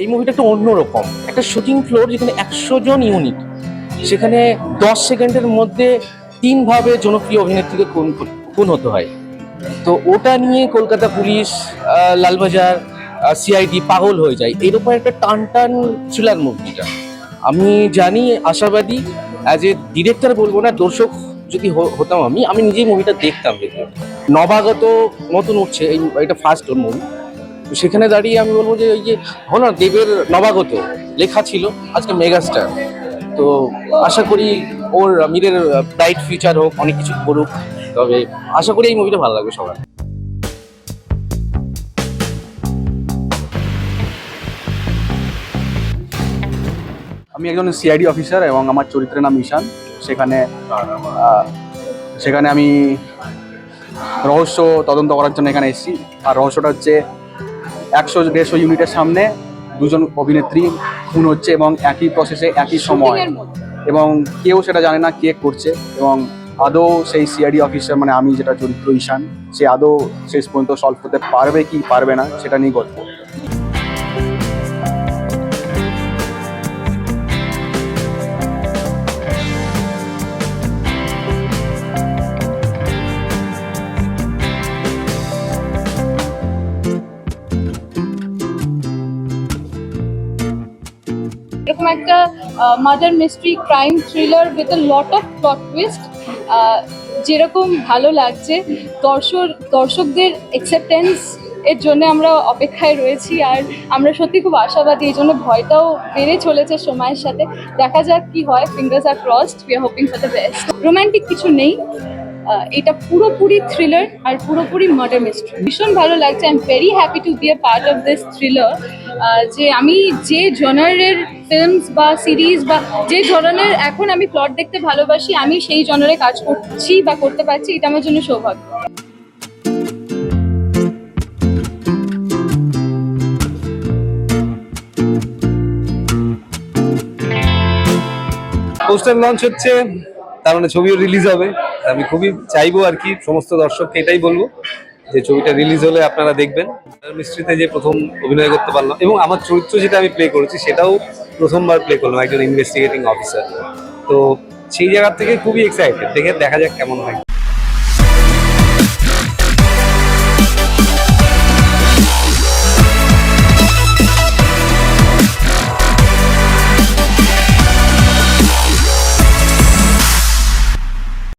এই মুভিটা একটু অন্যরকম। একটা শুটিং ফ্লোর যেখানে একশো জন ইউনিট সেখানে দশ সেকেন্ডের মধ্যে তিনভাবে জনপ্রিয় অভিনেত্রীকে খুন খুন হতে হয়। তো ওটা নিয়ে কলকাতা পুলিশ লালবাজার সিআইডি পাগল হয়ে যায়। এরকম একটা টান টান থ্রিলার মুভিটা আমি জানি, আশাবাদী অ্যাজ এ ডিরেক্টর বলব না, দর্শক যদি হতাম আমি আমি নিজেই মুভিটা দেখতাম। দেখে নবাগত নতুন উঠছে, এই, এটা ফার্স্ট ওর মুভি তো সেখানে দাঁড়িয়ে আমি বলব যে ওই যে হলো না, দেবের নবাগত লেখা ছিল, আজকে মেগাস্টার। তো আশা করি ওর মিরের ব্রাইট ফিউচার হোক, অনেক কিছু করুক, তবে আশা করি এই মুভিটা ভালো লাগবে সবার। আমি একজন সিআইডি অফিসার এবং আমার চরিত্রের নাম ঈশান। সেখানে সেখানে আমি রহস্য তদন্ত করার জন্য এখানে এসেছি। আর রহস্যটা হচ্ছে একশো দেড়শো ইউনিটের সামনে দুজন অভিনেত্রী খুন হচ্ছে এবং একই প্রসেসে একই সময় এবং কেউ সেটা জানে না কে করছে এবং আদৌ সেই সিআইডি অফিসার মানে আমি যেটা চরিত্র ঈশান সে আদৌ শেষ পর্যন্ত সলভ করতে পারবে কি পারবে না সেটা নিয়ে গল্প। এরকম একটা murder mystery crime thriller with a lot of plot twist যেরকম ভালো লাগছে। দর্শক, দর্শকদের অ্যাকসেপ্টেন্স এর জন্য আমরা অপেক্ষায় রয়েছি আর আমরা সত্যি খুব আশাবাদী, এই জন্য ভয়টাও বেড়ে চলেছে সময়ের সাথে। দেখা যাক কি হয় fingers are crossed we are hoping for the best romantic কিছু নেই এটা পুরোপুরি থ্রিলার আর পুরোপুরি মার্ডার মিস্ট্রি ভীষণ ভালো লাগছে I am very happy to be a part of this thriller যে আমি যে জনারের ফিল্মস বা সিরিজ বা যে ধরনের এখন আমি প্লট দেখতে ভালোবাসি, আমি সেই জনারে কাজ করছি বা করতে পারছি, এটা আমার জন্য সৌভাগ্য। পোস্টার লঞ্চ হচ্ছে, তার মানে ছবিও রিলিজ হবে। আমি খুবই চাইব আর কি, সমস্ত দর্শককে এটাই বলব যে ছবিটা রিলিজ হলে আপনারা দেখবেন। মিস্ট্রিতে যে প্রথম অভিনয় করতে পারলাম, এবং আমার চরিত্র যেটা আমি প্লে করেছি, সেটাও প্রথমবার প্লে করলাম, একজন ইনভেস্টিগেটিং অফিসার তো সেই জায়গা থেকে খুবই এক্সাইটেড দেখে দেখা যাক কেমন হয়।